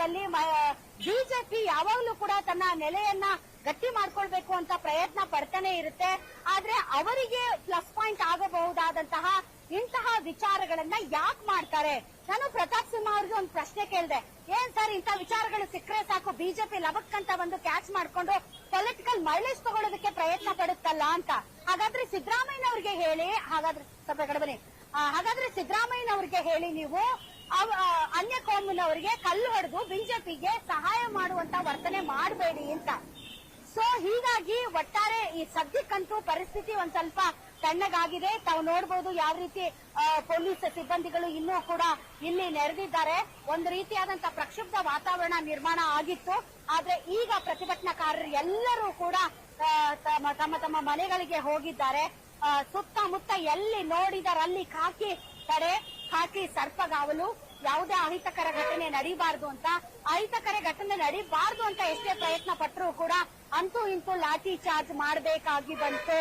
ಸಂದರ್ಭದಲ್ಲಿ ಬಿಜೆಪಿ ಯಾವಾಗ್ಲೂ ಕೂಡ ತನ್ನ ನೆಲೆಯನ್ನ ಗಟ್ಟಿ ಮಾಡ್ಕೊಳ್ಬೇಕು ಅಂತ ಪ್ರಯತ್ನ ಪಡ್ತಾನೆ ಇರುತ್ತೆ. ಆದ್ರೆ ಅವರಿಗೆ ಪ್ಲಸ್ ಪಾಯಿಂಟ್ ಆಗಬಹುದಾದಂತಹ ಇಂತಹ ವಿಚಾರಗಳನ್ನ ಯಾಕೆ ಮಾಡ್ತಾರೆ? ನಾನು ಪ್ರತಾಪ್ ಸಿಂಹ ಅವ್ರಿಗೆ ಒಂದು ಪ್ರಶ್ನೆ ಕೇಳಿದೆ. ಏನ್ ಸರ್ ಇಂಥ ವಿಚಾರಗಳು ಸಿಕ್ಕರೆ ಸಾಕು? ಬಿಜೆಪಿ ಲವಕ್ಕಂತ ಒಂದು ಕ್ಯಾಚ್ ಮಾಡ್ಕೊಂಡು ಪೊಲಿಟಿಕಲ್ ಮೈಲೇಜ್ ತಗೊಳ್ಳೋದಕ್ಕೆ ಪ್ರಯತ್ನ ಪಡುತ್ತಲ್ಲ ಅಂತ. ಹಾಗಾದ್ರೆ ಸಿದ್ದರಾಮಯ್ಯನವ್ರಿಗೆ ಹೇಳಿ, ಹಾಗಾದ್ರೆ ಸ್ವಲ್ಪ ಹಾಗಾದ್ರೆ ಸಿದ್ದರಾಮಯ್ಯನವ್ರಿಗೆ ಹೇಳಿ ನೀವು ಅನ್ಯ ಕೋಮಿನವರಿಗೆ ಕಲ್ಲು ಹೊಡೆದು ಬಿಜೆಪಿಗೆ ಸಹಾಯ ಮಾಡುವಂತ ವರ್ತನೆ ಮಾಡಬೇಡಿ ಅಂತ. ಸೊ ಹೀಗಾಗಿ ಒಟ್ಟಾರೆ ಈ ಸದ್ಯಕ್ಕಂತೂ ಪರಿಸ್ಥಿತಿ ಒಂದ್ ಸ್ವಲ್ಪ ತಣ್ಣಗಾಗಿದೆ. ತಾವು ನೋಡಬಹುದು ಯಾವ ರೀತಿ ಪೊಲೀಸ್ ಸಿಬ್ಬಂದಿಗಳು ಇನ್ನೂ ಕೂಡ ಇಲ್ಲಿ ನೆರೆದಿದ್ದಾರೆ. ಒಂದು ರೀತಿಯಾದಂತ ಪ್ರಕ್ಷುಬ್ಧ ವಾತಾವರಣ ನಿರ್ಮಾಣ ಆಗಿತ್ತು. ಆದ್ರೆ ಈಗ ಪ್ರತಿಭಟನಾಕಾರರು ಎಲ್ಲರೂ ಕೂಡ ತಮ್ಮ ತಮ್ಮ ಮನೆಗಳಿಗೆ ಹೋಗಿದ್ದಾರೆ. ಸುತ್ತ ಎಲ್ಲಿ ನೋಡಿದಾರ ಅಲ್ಲಿ ಕಾಕಿ ತಡೆ ಕಾಕಿ ಸರ್ಪಗಾವಲು, ಯಾವುದೇ ಅಹಿತಕರ ಘಟನೆ ನಡೀಬಾರದು ಅಂತ. ಅಹಿತಕರ ಘಟನೆ ನಡೀಬಾರದು ಅಂತ ಎಷ್ಟೇ ಪ್ರಯತ್ನ ಪಟ್ಟರೂ ಕೂಡ ಅಂತೂ ಇಂತೂ ಲಾಠಿ ಚಾರ್ಜ್ ಮಾಡಬೇಕಾಗಿ ಬಂತು.